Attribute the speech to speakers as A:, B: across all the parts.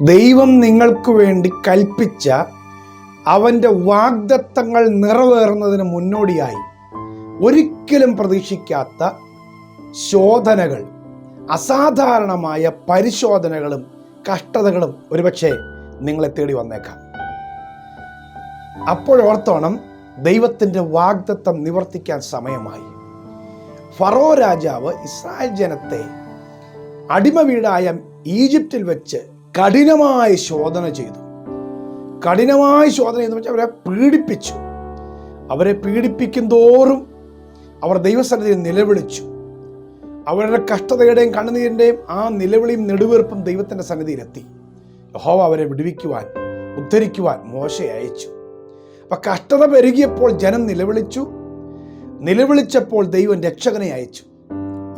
A: ദൈവം നിങ്ങൾക്ക് വേണ്ടി കൽപ്പിച്ച അവന്റെ വാഗ്ദത്തങ്ങൾ നിറവേറുന്നതിന് മുന്നോടിയായി ഒരിക്കലും പ്രതീക്ഷിക്കാത്ത ശോധനകൾ അസാധാരണമായ പരിശോധനകളും കഷ്ടതകളും ഒരുപക്ഷെ നിങ്ങളെ തേടി വന്നേക്കാം. അപ്പോഴോർത്തോണം ദൈവത്തിന്റെ വാഗ്ദത്തം നിവർത്തിക്കാൻ സമയമായി. ഫറോ രാജാവ് ഇസ്രായേൽ ജനത്തെ അടിമ വീടായ ഈജിപ്തിൽ വെച്ച് കഠിനമായ ശോധന ചെയ്തു. കഠിനമായ ശോധന എന്ന് വെച്ചാൽ അവരെ പീഡിപ്പിച്ചു. അവരെ പീഡിപ്പിക്കും തോറും അവർ ദൈവസന്നിധിയിൽ നിലവിളിച്ചു. അവരുടെ കഷ്ടതയുടെയും കണ്ണുനീരിന്റെയും ആ നിലവിളിയും നെടുവീർപ്പും ദൈവത്തിന്റെ സന്നിധിയിലെത്തി. യഹോവ അവരെ വിടുവിക്കുവാൻ ഉദ്ധരിക്കുവാൻ മോശയെ അയച്ചു. അപ്പം കഷ്ടത പെരുകിയപ്പോൾ ജനം നിലവിളിച്ചു. നിലവിളിച്ചപ്പോൾ ദൈവം രക്ഷകനെ അയച്ചു.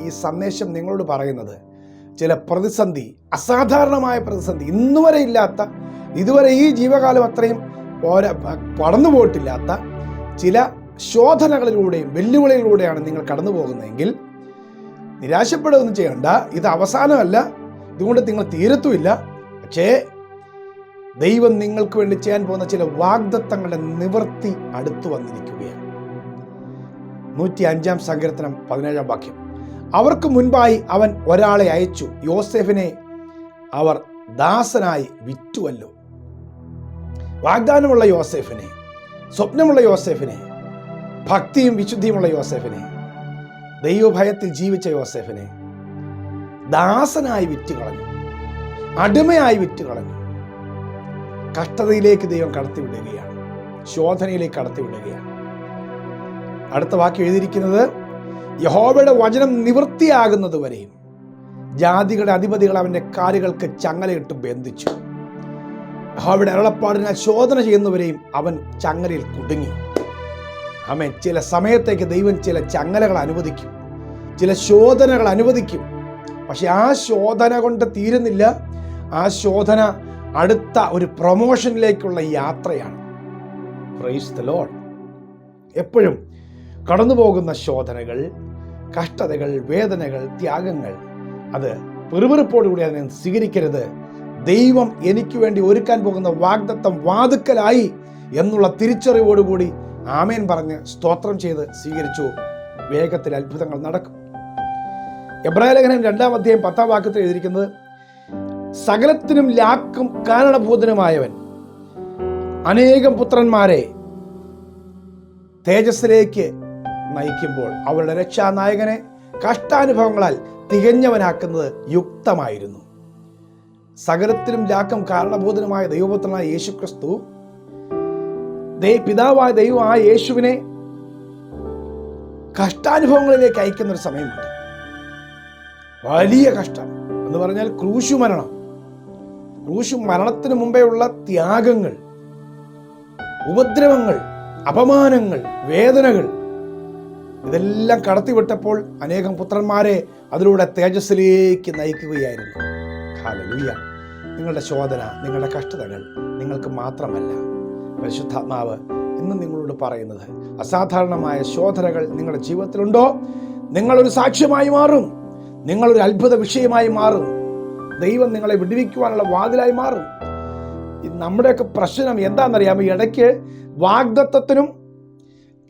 A: ഈ സന്ദേശം നിങ്ങളോട് പറയുന്നത് ചില പ്രതിസന്ധി അസാധാരണമായ പ്രതിസന്ധി ഇന്നുവരെ ഇല്ലാത്ത ഇതുവരെ ഈ ജീവകാലം അത്രയും പോരാ കടന്നു പോയിട്ടില്ലാത്ത ചില ശോധനകളിലൂടെയും വെല്ലുവിളികളിലൂടെയാണ് നിങ്ങൾ കടന്നു പോകുന്നതെങ്കിൽ നിരാശപ്പെടുകയൊന്നും ചെയ്യണ്ട. ഇത് അവസാനമല്ല. ഇതുകൊണ്ട് നിങ്ങൾ തീരത്തുമില്ല. പക്ഷേ ദൈവം നിങ്ങൾക്ക് വേണ്ടി ചെയ്യാൻ പോകുന്ന ചില വാഗ്ദത്തങ്ങളുടെ നിവൃത്തി അടുത്തു വന്നിരിക്കുകയാണ്. നൂറ്റി അഞ്ചാം സങ്കീർത്തനം പതിനേഴാം വാക്യം. അവർക്ക് മുൻപായി അവൻ ഒരാളെ അയച്ചു. യോസെഫിനെ അവർ ദാസനായി വിറ്റുവല്ലോ. വാഗ്ദാനമുള്ള യോസെഫിനെ സ്വപ്നമുള്ള യോസെഫിനെ ഭക്തിയും വിശുദ്ധിയുമുള്ള യോസെഫിനെ ദൈവഭയത്തിൽ ജീവിച്ച യോസെഫിനെ ദാസനായി വിറ്റ് കളഞ്ഞു അടിമയായി വിറ്റ് കളഞ്ഞു കഷ്ടതയിലേക്ക് ദൈവം കടത്തിവിടുകയാണ്. ശോധനയിലേക്ക് കടത്തിവിടുകയാണ്. അടുത്ത വാക്യം എഴുതിയിരിക്കുന്നത് യഹോവയുടെ വചനം നിവൃത്തിയാകുന്നത് വരെയും ജാതികളുടെ അധിപതികൾ അവന്റെ കാലുകൾക്ക് ചങ്ങലയിട്ട് ബന്ധിച്ചു. യഹോവയുടെ അരുളപ്പാടിനെ ശോധന ചെയ്യുന്നവരെയും അവൻ ചങ്ങലയിൽ കുടുങ്ങി. അവൻ ചില സമയത്തേക്ക് ദൈവം ചില ചങ്ങലകൾ അനുവദിക്കും. ചില ശോധനകൾ അനുവദിക്കും. പക്ഷെ ആ ശോധന കൊണ്ട് തീരുന്നില്ല. ആ ശോധന അടുത്ത ഒരു പ്രൊമോഷനിലേക്കുള്ള യാത്രയാണ്. പ്രൈസ് എപ്പോഴും കടന്നു പോകുന്ന ശോധനകൾ കഷ്ടതകൾ വേദനകൾ ത്യാഗങ്ങൾ. അത് പെറുപെറുപ്പോടുകൂടി അതിനെ സ്വീകരിക്കരുത്. ദൈവം എനിക്ക് വേണ്ടി ഒരുക്കാൻ പോകുന്ന വാഗ്ദത്തം വാതുക്കലായി എന്നുള്ള തിരിച്ചറിവോടുകൂടി ആമേൻ പറഞ്ഞ് സ്തോത്രം ചെയ്ത് സ്വീകരിച്ചു. വേഗത്തിൽ അത്ഭുതങ്ങൾ നടക്കും. എബ്രായ ലേഖനം രണ്ടാം അധ്യായം പത്താം വാക്യത്തിൽ എഴുതിയിരിക്കുന്നത് സകലത്തിനും ലാക്കും കാരണഭൂതനുമായവൻ. അനേകം പുത്രന്മാരെ തേജസ്സിലേക്ക് നയിക്കുമ്പോൾ അവരുടെ രക്ഷാനായകനെ കഷ്ടാനുഭവങ്ങളാൽ തികഞ്ഞവനാക്കുന്നത് യുക്തമായിരുന്നു. സകലത്തിലും ലാക്കം കാരണബോധനമായ ദൈവപുത്രനായ യേശു ക്രിസ്തു പിതാവായ ദൈവം ആ യേശുവിനെ കഷ്ടാനുഭവങ്ങളിലേക്ക് അയക്കുന്ന ഒരു സമയമുണ്ട്. വലിയ കഷ്ടം. എന്ന് പറഞ്ഞാൽ ക്രൂശു മരണം ക്രൂശു മരണത്തിന് മുമ്പേ ഉള്ള ത്യാഗങ്ങൾ ഉപദ്രവങ്ങൾ അപമാനങ്ങൾ വേദനകൾ ഇതെല്ലാം കടത്തിവിട്ടപ്പോൾ അനേകം പുത്രന്മാരെ അതിലൂടെ തേജസ്സിലേക്ക് നയിക്കുകയായിരുന്നു. ഹാലലൂയ നിങ്ങളുടെ ശോധന നിങ്ങളുടെ കഷ്ടതകൾ നിങ്ങൾക്ക് മാത്രമല്ല. പരിശുദ്ധാത്മാവ് ഇന്ന് നിങ്ങളോട് പറയുന്നത് അസാധാരണമായ ശോധനകൾ നിങ്ങളുടെ ജീവിതത്തിലുണ്ടോ? നിങ്ങളൊരു സാക്ഷ്യമായി മാറും. നിങ്ങളൊരു അത്ഭുത വിഷയമായി മാറും. ദൈവം നിങ്ങളെ വിടുവിക്കുവാനുള്ള വാതിലായി മാറും. നമ്മുടെയൊക്കെ പ്രശ്നം എന്താണെന്നറിയാമോ? ഇടയ്ക്ക് വാഗ്ദത്വത്തിനും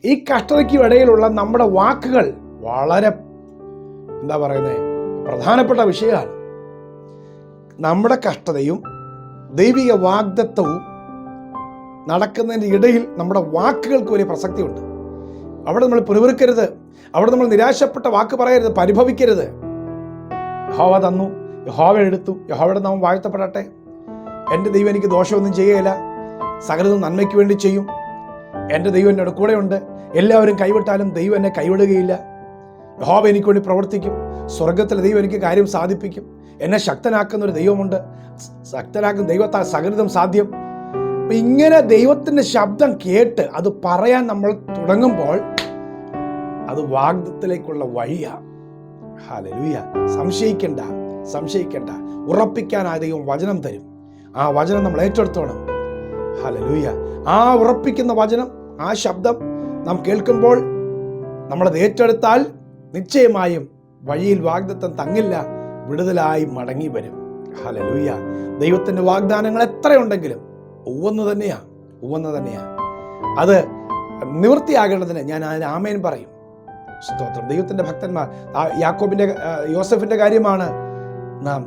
A: ഈ കഷ്ടതയ്ക്കും ഇടയിലുള്ള നമ്മുടെ വാക്കുകൾ വളരെ എന്താ പറയുന്നത് പ്രധാനപ്പെട്ട വിഷയമാണ്. നമ്മുടെ കഷ്ടതയും ദൈവിക വാഗ്ദത്വവും നടക്കുന്നതിന്റെ ഇടയിൽ നമ്മുടെ വാക്കുകൾക്ക് വലിയ പ്രസക്തിയുണ്ട്. അവിടെ നമ്മൾ പിറുവിറുക്കരുത് അവിടെ നമ്മൾ നിരാശപ്പെട്ട വാക്ക് പറയരുത്. പരിഭവിക്കരുത്. യഹോവ തന്നു. യഹോവ എടുത്തു. യഹോവയുടെ നാമം വാഴ്ത്തപ്പെടട്ടെ. എന്റെ ദൈവം എനിക്ക് ദോഷമൊന്നും ചെയ്യുകയില്ല സകലതും നന്മയ്ക്ക് വേണ്ടി ചെയ്യും. എന്റെ ദൈവം എന്നോട് കൂടെയുണ്ട്. എല്ലാവരും കൈവിട്ടാലും ദൈവം എന്നെ കൈവിടുകയില്ല. ഹോബ എനിക്ക് വേണ്ടി പ്രവർത്തിക്കും. സ്വർഗത്തിലെ ദൈവം എനിക്ക് കാര്യം സാധിപ്പിക്കും. എന്നെ ശക്തനാക്കുന്ന ഒരു ദൈവമുണ്ട്. ശക്തനാക്കും ദൈവത്താൽ സകൃതം സാധ്യം. അപ്പം ഇങ്ങനെ ദൈവത്തിന്റെ ശബ്ദം കേട്ട് അത് പറയാൻ നമ്മൾ തുടങ്ങുമ്പോൾ അത് വാഗ്ദത്തിലേക്കുള്ള വഴിയാണ് സംശയിക്കണ്ട. സംശയിക്കണ്ട. ഉറപ്പിക്കാൻ ആ ദൈവം വചനം തരും. ആ വചനം നമ്മൾ ഏറ്റെടുത്തോണം. ഹാലലൂയ ആ ഉറപ്പിക്കുന്ന വചനം ആ ശബ്ദം നാം കേൾക്കുമ്പോൾ നമ്മളത് ഏറ്റെടുത്താൽ നിശ്ചയമായും വഴിയിൽ വാഗ്ദത്തം തങ്ങില്ല വിടുതലായി മടങ്ങി വരും. ഹലലൂയ ദൈവത്തിന്റെ വാഗ്ദാനങ്ങൾ എത്രയുണ്ടെങ്കിലും ഒവ്വൊന്ന് തന്നെയാ ഒവ്വൊന്ന് തന്നെയാ. അത് നിവൃത്തിയാകേണ്ടതിന് ഞാൻ അതിന് ആമേൻ പറയും. സ്തോത്രം. ദൈവത്തിന്റെ ഭക്തന്മാർ യാക്കോബിന്റെ യോസഫിന്റെ കാര്യമാണ് നാം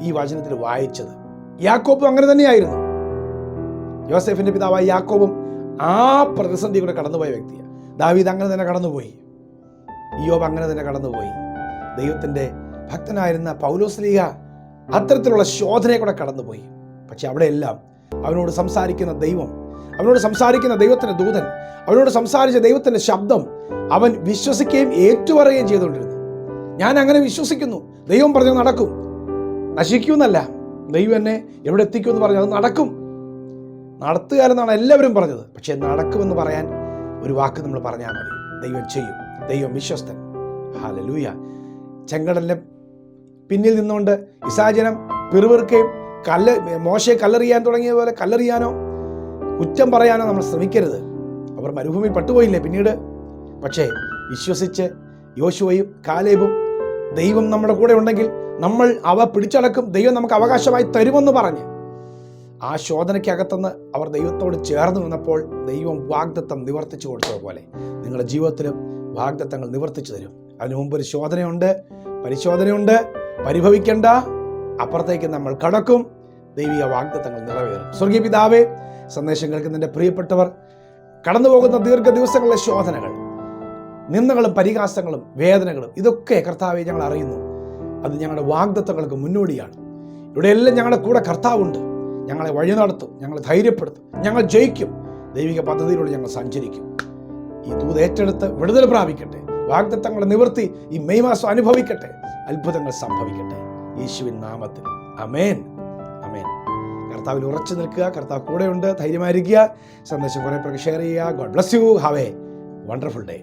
A: ഈ വചനത്തിൽ വായിച്ചത്. യാക്കോബും അങ്ങനെ തന്നെയായിരുന്നു. യോസഫിന്റെ പിതാവായ യാക്കോബും ആ പ്രതിസന്ധി കൂടെ കടന്നുപോയ വ്യക്തിയാണ് ദാവീദ് അങ്ങനെ തന്നെ കടന്നുപോയി. ഇയോബ് അങ്ങനെ തന്നെ കടന്നുപോയി. ദൈവത്തിന്റെ ഭക്തനായിരുന്ന പൗലോസ്ലീഹ അത്തരത്തിലുള്ള ശോധനയെ കൂടെ കടന്നുപോയി. പക്ഷെ അവിടെയെല്ലാം അവനോട് സംസാരിക്കുന്ന ദൈവം അവനോട് സംസാരിക്കുന്ന ദൈവത്തിന്റെ ദൂതൻ അവനോട് സംസാരിച്ച ദൈവത്തിന്റെ ശബ്ദം അവൻ വിശ്വസിക്കുകയും ഏറ്റുപറയുകയും ചെയ്തുകൊണ്ടിരുന്നു. ഞാൻ അങ്ങനെ വിശ്വസിക്കുന്നു. ദൈവം പറഞ്ഞു നടക്കും. നശിക്കുമെന്നല്ല ദൈവം എന്നെ എവിടെ എത്തിക്കുമെന്ന് പറഞ്ഞു. അത് നടക്കും. നടത്തുക എന്നാണ് എല്ലാവരും പറഞ്ഞത്. പക്ഷേ നടക്കുമെന്ന് പറയാൻ ഒരു വാക്ക് നമ്മൾ പറഞ്ഞാൽ മതി. ദൈവം ചെയ്യും. ദൈവം വിശ്വസ്തൻ. ഹാലലൂയ ചെങ്കടലിന്റെ പിന്നിൽ നിന്നുകൊണ്ട് ഇസാജനം പിറുവിറുക്കുകയും കല്ല് മോശയെ കല്ലെറിയാൻ തുടങ്ങിയ പോലെ കല്ലെറിയാനോ കുറ്റം പറയാനോ നമ്മൾ ശ്രമിക്കരുത്. അവർ മരുഭൂമിയിൽ പട്ടുപോയില്ലേ പിന്നീട്? പക്ഷേ വിശ്വസിച്ച് യോശുവയും കാലേബും ദൈവം നമ്മുടെ കൂടെ ഉണ്ടെങ്കിൽ നമ്മൾ അവ പിടിച്ചടക്കും. ദൈവം നമുക്ക് അവകാശമായി തരുമെന്ന് പറഞ്ഞ് ആ ശോധനയ്ക്കകത്തുനിന്ന് അവർ ദൈവത്തോട് ചേർന്ന് നിന്നപ്പോൾ ദൈവം വാഗ്ദത്തം നിവർത്തിച്ചു കൊടുത്തതുപോലെ നിങ്ങളുടെ ജീവിതത്തിലും വാഗ്ദത്തങ്ങൾ നിവർത്തിച്ചു തരും. അതിനു മുമ്പ് ഒരു ശോധനയുണ്ട് പരിശോധനയുണ്ട്. പരിഭവിക്കേണ്ട. അപ്പുറത്തേക്ക് നമ്മൾ കടക്കും. ദൈവിക വാഗ്ദത്തങ്ങൾ നിറവേറും. സ്വർഗീയ പിതാവേ സന്ദേശം കേൾക്കുന്നതിന്റെ പ്രിയപ്പെട്ടവർ കടന്നു പോകുന്ന ദീർഘ ദിവസങ്ങളിലെ ശോധനകൾ നിന്ദകളും പരിഹാസങ്ങളും വേദനകളും ഇതൊക്കെ കർത്താവെ ഞങ്ങൾ അറിയുന്നു. അത് ഞങ്ങളുടെ വാഗ്ദത്തങ്ങൾക്ക് മുന്നോടിയാണ്. ഇവിടെയെല്ലാം ഞങ്ങളുടെ കൂടെ കർത്താവുണ്ട്. ഞങ്ങളെ വഴി നടത്തും ഞങ്ങളെ ധൈര്യപ്പെടുത്തും ഞങ്ങൾ ജയിക്കും. ദൈവിക പദ്ധതിയിലൂടെ ഞങ്ങൾ സഞ്ചരിക്കും. ഈ ദൂത് ഏറ്റെടുത്ത് വിടുതൽ പ്രാപിക്കട്ടെ. വാഗ്ദത്തങ്ങളെ നിവർത്തി ഈ മെയ് മാസം അനുഭവിക്കട്ടെ. അത്ഭുതങ്ങൾ സംഭവിക്കട്ടെ. യേശുവിൻ നാമത്തിൽ. അമേൻ അമേൻ കർത്താവിൽ ഉറച്ചു നിൽക്കുക. കർത്താവ് കൂടെയുണ്ട്. ധൈര്യമായിരിക്കുക. സന്ദേശം കുറേ പേർക്ക് ഷെയർ ചെയ്യുക. God bless you. Have a wonderful day.